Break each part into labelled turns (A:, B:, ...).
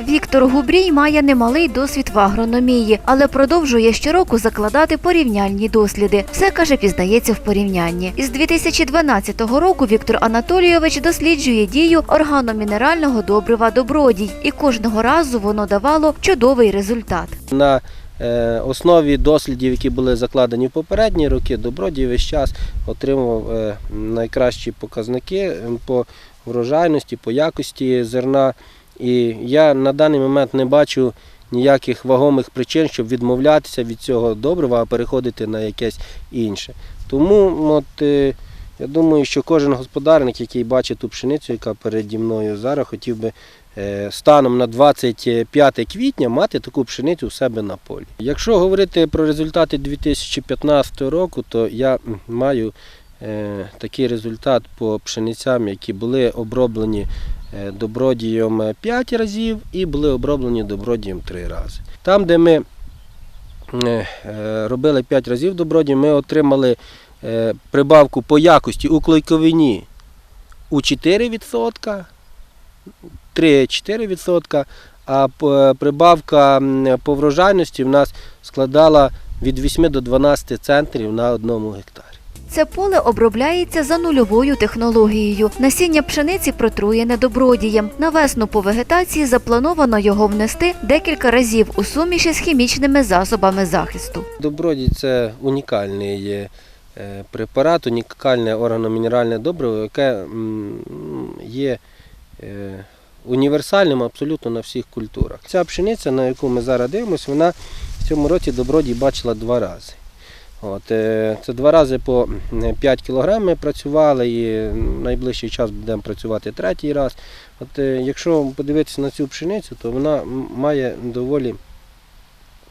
A: Віктор Губрій має немалий досвід в агрономії, але продовжує щороку закладати порівняльні досліди. Все каже, пізнається в порівнянні. Із 2012 року Віктор Анатолійович досліджує дію органомінерального добрива добродій, і кожного разу воно давало чудовий результат.
B: На е, основі дослідів, які були закладені в попередні роки, добродій весь час отримував е, найкращі показники по врожайності, по якості зерна. І я на даний момент не бачу ніяких вагомих причин, щоб відмовлятися від цього добрива, а переходити на якесь інше. Тому от, е, я думаю, що кожен господарник, який бачить ту пшеницю, яка переді мною зараз, хотів би е, станом на 25 квітня мати таку пшеницю у себе на полі. Якщо говорити про результати 2015 року, то я маю е, такий результат по пшеницям, які були оброблені добродієм 5 разів і були оброблені добродієм 3 рази. Там, де ми е, е, робили 5 разів добродієм, ми отримали е, прибавку по якості у клейковині у 4%, 3-4%, а прибавка по врожайності в нас складала від 8 до 12 центрів на одному гектарі.
A: Це поле обробляється за нульовою технологією. Насіння пшениці протруєне добродієм. На весну по вегетації заплановано його внести декілька разів у суміші з хімічними засобами захисту.
B: Добродій це унікальний е, препарат, унікальне органомінеральне добриво, яке є е, універсальним абсолютно на всіх культурах. Ця пшениця, на яку ми зараз дивимося, вона в цьому році добродій бачила два рази. От, е, це два рази по 5 кг ми працювали і найближчий час будемо працювати третій раз. От, е, якщо подивитися на цю пшеницю, то вона має доволі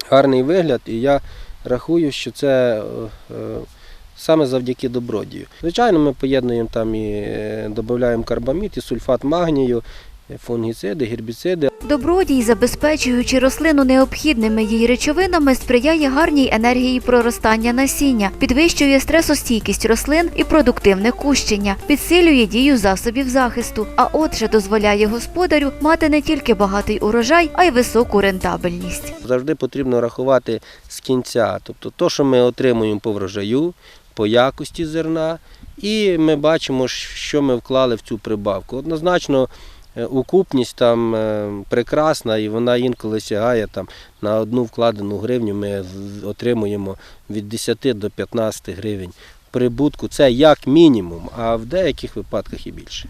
B: гарний вигляд, і я рахую, що це е, е, саме завдяки добродію. Звичайно, ми поєднуємо там і е, додаємо карбамід, і сульфат магнію, е, фунгіциди, гербіциди.
A: Добродій, забезпечуючи рослину необхідними їй речовинами, сприяє гарній енергії проростання насіння, підвищує стресостійкість рослин і продуктивне кущення, підсилює дію засобів захисту, а отже дозволяє господарю мати не тільки багатий урожай, а й високу рентабельність.
B: Завжди потрібно рахувати з кінця, тобто то, що ми отримуємо по врожаю, по якості зерна, і ми бачимо, що ми вклали в цю прибавку. Однозначно, укупність там е, прекрасна, і вона інколи сягає там на одну вкладену гривню. Ми отримуємо від 10 до 15 гривень прибутку. Це як мінімум, а в деяких випадках і більше.